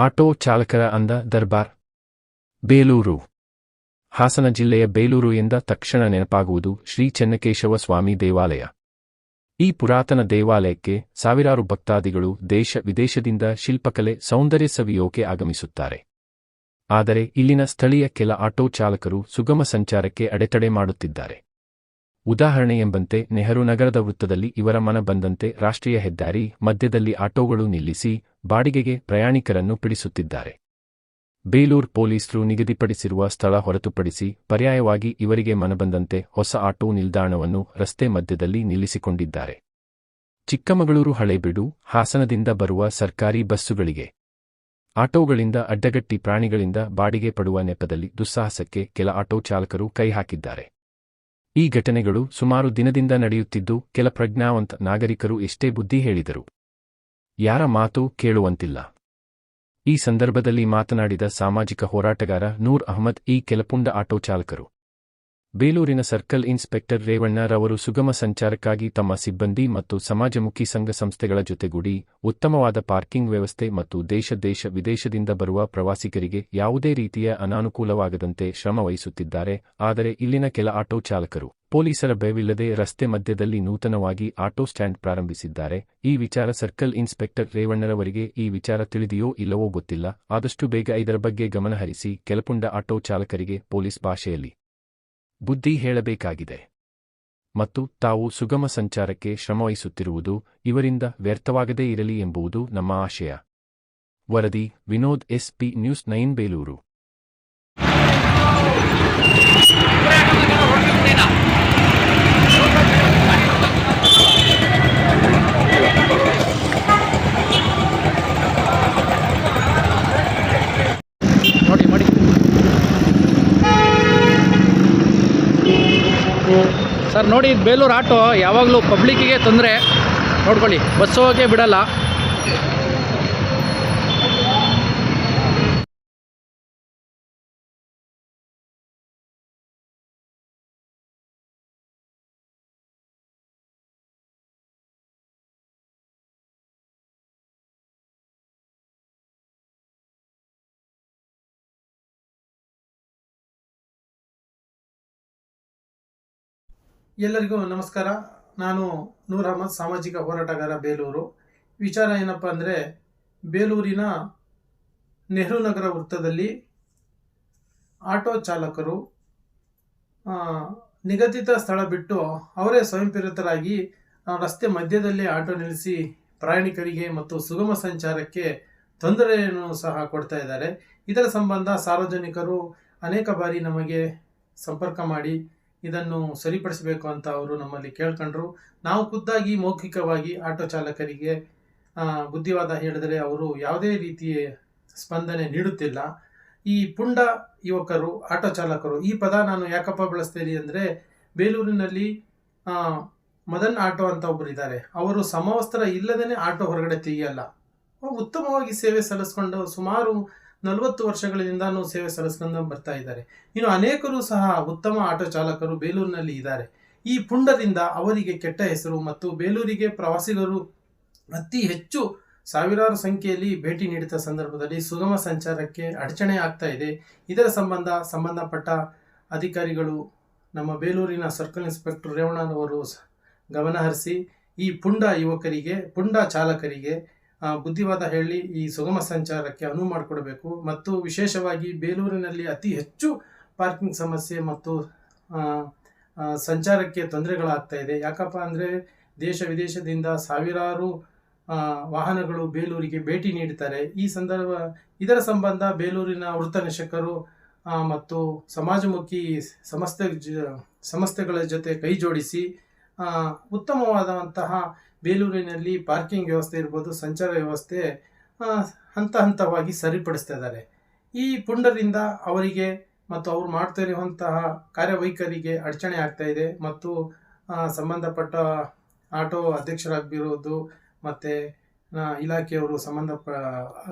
Auto ಚಾಲಕರ ಅಂದ ದರ್ಬಾರ್. ಬೇಲೂರು. ಹಾಸನ ಜಿಲ್ಲೆಯ ಬೇಲೂರು ಎಂದ ತಕ್ಷಣ ನೆನಪಾಗುವುದು ಶ್ರೀ ಚೆನ್ನಕೇಶವ ಸ್ವಾಮಿ ದೇವಾಲಯ. ಈ ಪುರಾತನ ದೇವಾಲಯಕ್ಕೆ ಸಾವಿರಾರು ಭಕ್ತಾದಿಗಳು ದೇಶ ವಿದೇಶದಿಂದ ಶಿಲ್ಪಕಲೆ ಸೌಂದರ್ಯ ಸವಿಯೋಕೆ ಆಗಮಿಸುತ್ತಾರೆ. ಆದರೆ ಇಲ್ಲಿನ ಸ್ಥಳೀಯ ಕೆಲ ಆಟೋ ಚಾಲಕರು ಸುಗಮ ಸಂಚಾರಕ್ಕೆ ಅಡೆತಡೆ ಮಾಡುತ್ತಿದ್ದಾರೆ. ಉದಾಹರಣೆ ಎಂಬಂತೆ ನೆಹರು ನಗರದ ವೃತ್ತದಲ್ಲಿ ಇವರ ಮನ ಬಂದಂತೆ ರಾಷ್ಟ್ರೀಯ ಹೆದ್ದಾರಿ, ಮಧ್ಯದಲ್ಲಿ ಆಟೋಗಳು ನಿಲ್ಲಿಸಿ, ಬಾಡಿಗೆಗೆ ಪ್ರಯಾಣಿಕರನ್ನು ಪಿಡಿಸುತ್ತಿದ್ದಾರೆ. ಬೇಲೂರ್ ಪೊಲೀಸರು ನಿಗದಿಪಡಿಸಿರುವ ಸ್ಥಳ ಹೊರತುಪಡಿಸಿ, ಪರ್ಯಾಯವಾಗಿ ಇವರಿಗೆ ಮನಬಂದಂತೆ ಹೊಸ ಆಟೋ ನಿಲ್ದಾಣವನ್ನು ರಸ್ತೆ ಮಧ್ಯದಲ್ಲಿ ನಿಲ್ಲಿಸಿಕೊಂಡಿದ್ದಾರೆ. ಚಿಕ್ಕಮಗಳೂರು ಹಳೆಬಿಡು, ಹಾಸನದಿಂದ ಬರುವ ಸರ್ಕಾರಿ ಬಸ್ಸುಗಳಿಗೆ. ಆಟೋಗಳಿಂದ ಅಡ್ಡಗಟ್ಟಿ ಪ್ರಾಣಿಗಳಿಂದ ಬಾಡಿಗೆ ಪಡುವ ನೆಪದಲ್ಲಿ ದುಸ್ಸಾಹಸಕ್ಕೆ ಕೆಲ ಆಟೋ ಚಾಲಕರು ಕೈ ಹಾಕಿದ್ದಾರೆ. ಈ ಘಟನೆಗಳು ಸುಮಾರು ದಿನದಿಂದ ನಡೆಯುತ್ತಿದ್ದು ಕೆಲ ಪ್ರಜ್ಞಾವಂತ ನಾಗರಿಕರು ಎಷ್ಟೇ ಬುದ್ಧಿ ಹೇಳಿದರು ಯಾರ ಮಾತು ಕೇಳುವಂತಿಲ್ಲ. ಈ ಸಂದರ್ಭದಲ್ಲಿ ಮಾತನಾಡಿದ ಸಾಮಾಜಿಕ ಹೋರಾಟಗಾರ ನೂರ್ ಅಹಮದ್ ಈ ಕೆಲಪುಂಡ ಆಟೋ ಚಾಲಕರು. ಬೇಲೂರಿನ ಸರ್ಕಲ್ ಇನ್ಸ್ಪೆಕ್ಟರ್ ರೇವಣ್ಣರವರು ಸುಗಮ ಸಂಚಾರಕ್ಕಾಗಿ ತಮ್ಮ ಸಿಬ್ಬಂದಿ ಮತ್ತು ಸಮಾಜಮುಖಿ ಸಂಘ ಸಂಸ್ಥೆಗಳ ಜೊತೆಗೂಡಿ ಉತ್ತಮವಾದ ಪಾರ್ಕಿಂಗ್ ವ್ಯವಸ್ಥೆ ಮತ್ತು ದೇಶ ದೇಶ ವಿದೇಶದಿಂದ ಬರುವ ಪ್ರವಾಸಿಗರಿಗೆ ಯಾವುದೇ ರೀತಿಯ ಅನಾನುಕೂಲವಾಗದಂತೆ ಶ್ರಮ ವಹಿಸುತ್ತಿದ್ದಾರೆ, ಆದರೆ ಇಲ್ಲಿನ ಕೆಲ ಆಟೋ ಚಾಲಕರು, ಪೊಲೀಸರ ಬೆವಿಲ್ಲದೆ ರಸ್ತೆ ಮಧ್ಯದಲ್ಲಿ ನೂತನವಾಗಿ ಆಟೋ ಸ್ಟ್ಯಾಂಡ್ ಪ್ರಾರಂಭಿಸಿದ್ದಾರೆ. ಈ ವಿಚಾರ ಸರ್ಕಲ್ ಇನ್ಸ್ಪೆಕ್ಟರ್ ರೇವಣ್ಣರವರಿಗೆ ಈ ವಿಚಾರ ತಿಳಿದಿಯೋ ಇಲ್ಲವೋ ಗೊತ್ತಿಲ್ಲ, ಆದಷ್ಟು ಬೇಗ ಇದರ ಬಗ್ಗೆ ಗಮನಹರಿಸಿ ಕೆಲಪುಂಡ ಆಟೋ ಚಾಲಕರಿಗೆ ಪೊಲೀಸ್ ಭಾಷೆಯಲ್ಲಿ ಬುದ್ಧಿ ಹೇಳಬೇಕಾಗಿದೆ. ಮತ್ತು ತಾವು ಸುಗಮ ಸಂಚಾರಕ್ಕೆ ಶ್ರಮವಹಿಸುತ್ತಿರುವುದು ಇವರಿಂದ ವ್ಯರ್ಥವಾಗದೇ ಇರಲಿ ಎಂಬುದು ನಮ್ಮ ಆಶಯ. ವರದಿ, Vinod S P news nine Belur. Sir ನೋಡಿ ಇದು ಬೇಲೂರು ಆಟೋ ಯಾವಾಗಲೂ ಪಬ್ಲಿಕ್ಕಿಗೆ ತೊಂದರೆ. ನೋಡ್ಕೊಳ್ಳಿ ಬಸ್ ಹೋಗೋಕ್ಕೆ ಬಿಡಲ್ಲ. ಎಲ್ಲರಿಗೂ ನಮಸ್ಕಾರ. ನಾನು ನೂರ್ ಅಹಮದ್, ಸಾಮಾಜಿಕ ಹೋರಾಟಗಾರ ಬೇಲೂರು. ವಿಚಾರ ಏನಪ್ಪ ಅಂದರೆ, ಬೇಲೂರಿನ ನೆಹರು ನಗರ ವೃತ್ತದಲ್ಲಿ ಆಟೋ ಚಾಲಕರು ನಿಗದಿತ ಸ್ಥಳ ಬಿಟ್ಟು ಅವರೇ ಸ್ವಯಂಪ್ರೇರಿತರಾಗಿ ರಸ್ತೆ ಮಧ್ಯದಲ್ಲೇ ಆಟೋ ನಿಲ್ಲಿಸಿ ಪ್ರಯಾಣಿಕರಿಗೆ ಮತ್ತು ಸುಗಮ ಸಂಚಾರಕ್ಕೆ ತೊಂದರೆಯನ್ನು ಸಹ ಕೊಡ್ತಾ ಇದ್ದಾರೆ. ಇದರ ಸಂಬಂಧ ಸಾರ್ವಜನಿಕರು ಅನೇಕ ಬಾರಿ ನಮಗೆ ಸಂಪರ್ಕ ಮಾಡಿ ಇದನ್ನು ಸರಿಪಡಿಸಬೇಕು ಅಂತ ಅವರು ನಮ್ಮಲ್ಲಿ ಕೇಳ್ಕೊಂಡ್ರು. ನಾವು ಖುದ್ದಾಗಿ ಮೌಖಿಕವಾಗಿ ಆಟೋ ಚಾಲಕರಿಗೆ ಬುದ್ಧಿವಾದ ಹೇಳಿದರೆ ಅವರು ಯಾವುದೇ ರೀತಿಯ ಸ್ಪಂದನೆ ನೀಡುತ್ತಿಲ್ಲ. ಈ ಪುಂಡ ಯುವಕರು, ಆಟೋ ಚಾಲಕರು, ಈ ಪದ ನಾನು ಯಾಕಪ್ಪ ಬಳಸ್ತೀನಿ ಅಂದರೆ, ಬೇಲೂರಿನಲ್ಲಿ ಮದನ್ ಆಟೋ ಅಂತ ಒಬ್ಬರು ಇದ್ದಾರೆ. ಅವರು ಸಮವಸ್ತ್ರ ಇಲ್ಲದೇ ಆಟೋ ಹೊರಗಡೆ ತೆಗೆಯಲ್ಲ. ಉತ್ತಮವಾಗಿ ಸೇವೆ ಸಲ್ಲಿಸ್ಕೊಂಡು ಸುಮಾರು ನಲವತ್ತು ವರ್ಷಗಳಿಂದಾನು ಸೇವೆ ಸಲ್ಲಿಸ್ಕೊಂಡು ಬರ್ತಾ ಇದ್ದಾರೆ. ಇನ್ನು ಅನೇಕರು ಸಹ ಉತ್ತಮ ಆಟೋ ಚಾಲಕರು ಬೇಲೂರಿನಲ್ಲಿ ಇದ್ದಾರೆ. ಈ ಪುಂಡದಿಂದ ಅವರಿಗೆ ಕೆಟ್ಟ ಹೆಸರು ಮತ್ತು ಬೇಲೂರಿಗೆ ಪ್ರವಾಸಿಗರು ಅತಿ ಹೆಚ್ಚು ಸಾವಿರಾರು ಸಂಖ್ಯೆಯಲ್ಲಿ ಭೇಟಿ ನೀಡಿದ ಸಂದರ್ಭದಲ್ಲಿ ಸುಗಮ ಸಂಚಾರಕ್ಕೆ ಅಡಚಣೆ ಆಗ್ತಾ ಇದೆ. ಇದರ ಸಂಬಂಧ ಸಂಬಂಧಪಟ್ಟ ಅಧಿಕಾರಿಗಳು ನಮ್ಮ ಬೇಲೂರಿನ ಸರ್ಕಲ್ ಇನ್ಸ್ಪೆಕ್ಟರ್ ರೇವಣ್ಣನವರು ಗಮನಹರಿಸಿ ಈ ಪುಂಡ ಯುವಕರಿಗೆ, ಪುಂಡ ಚಾಲಕರಿಗೆ ಬುದ್ಧಿವಾದ ಹೇಳಿ ಈ ಸುಗಮ ಸಂಚಾರಕ್ಕೆ ಅನುವು ಮಾಡಿಕೊಡಬೇಕು. ಮತ್ತು ವಿಶೇಷವಾಗಿ ಬೇಲೂರಿನಲ್ಲಿ ಅತಿ ಹೆಚ್ಚು ಪಾರ್ಕಿಂಗ್ ಸಮಸ್ಯೆ ಮತ್ತು ಸಂಚಾರಕ್ಕೆ ತೊಂದರೆಗಳಾಗ್ತಾ ಇದೆ. ಯಾಕಪ್ಪ ಅಂದರೆ ದೇಶ ವಿದೇಶದಿಂದ ಸಾವಿರಾರು ವಾಹನಗಳು ಬೇಲೂರಿಗೆ ಭೇಟಿ ನೀಡುತ್ತಾರೆ ಈ ಸಂದರ್ಭ, ಇದರ ಸಂಬಂಧ ಬೇಲೂರಿನ ವೃತ್ತ ನಿರೀಕ್ಷಕರು ಮತ್ತು ಸಮಾಜಮುಖಿ ಸಮಸ್ಥೆ ಸಂಸ್ಥೆಗಳ ಜೊತೆ ಕೈ ಜೋಡಿಸಿ ಉತ್ತಮವಾದಂತಹ ಬೇಲೂರಿನಲ್ಲಿ ಪಾರ್ಕಿಂಗ್ ವ್ಯವಸ್ಥೆ ಇರ್ಬೋದು, ಸಂಚಾರ ವ್ಯವಸ್ಥೆ ಹಂತ ಹಂತವಾಗಿ ಸರಿಪಡಿಸ್ತಾ ಇದ್ದಾರೆ. ಈ ಪುಂಡರಿಂದ ಅವರಿಗೆ ಮತ್ತು ಅವ್ರು ಮಾಡ್ತಾ ಇರುವಂತಹ ಕಾರ್ಯವೈಖರಿಗೆ ಅಡಚಣೆ ಆಗ್ತಾ ಇದೆ ಮತ್ತು ಸಂಬಂಧಪಟ್ಟ ಆಟೋ ಅಧ್ಯಕ್ಷರಾಗಿರೋದು ಮತ್ತು ಇಲಾಖೆಯವರು ಸಂಬಂಧ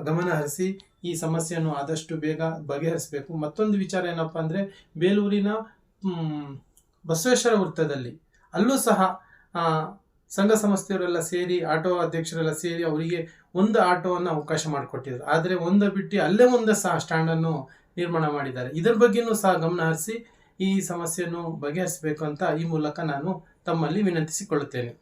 ಗಮನ ಹರಿಸಿ ಈ ಸಮಸ್ಯೆಯನ್ನು ಆದಷ್ಟು ಬೇಗ ಬಗೆಹರಿಸಬೇಕು. ಮತ್ತೊಂದು ವಿಚಾರ ಏನಪ್ಪ ಅಂದರೆ, ಬೇಲೂರಿನ ಬಸವೇಶ್ವರ ವೃತ್ತದಲ್ಲಿ ಅಲ್ಲೂ ಸಹ ಸಂಘ ಸಂಸ್ಥೆಯವರೆಲ್ಲ ಸೇರಿ, ಆಟೋ ಅಧ್ಯಕ್ಷರೆಲ್ಲ ಸೇರಿ ಅವರಿಗೆ ಒಂದು ಆಟೋವನ್ನು ಅವಕಾಶ ಮಾಡಿಕೊಟ್ಟಿದ್ರು. ಆದರೆ ಒಂದು ಬಿಟ್ಟು ಅಲ್ಲೇ ಒಂದು ಸಹ ಸ್ಟ್ಯಾಂಡನ್ನು ನಿರ್ಮಾಣ ಮಾಡಿದ್ದಾರೆ. ಇದರ ಬಗ್ಗೆಯೂ ಸಹ ಗಮನ ಹರಿಸಿ ಈ ಸಮಸ್ಯೆಯನ್ನು ಬಗೆಹರಿಸಬೇಕು ಅಂತ ಈ ಮೂಲಕ ನಾನು ತಮ್ಮಲ್ಲಿ ವಿನಂತಿಸಿಕೊಳ್ಳುತ್ತೇನೆ.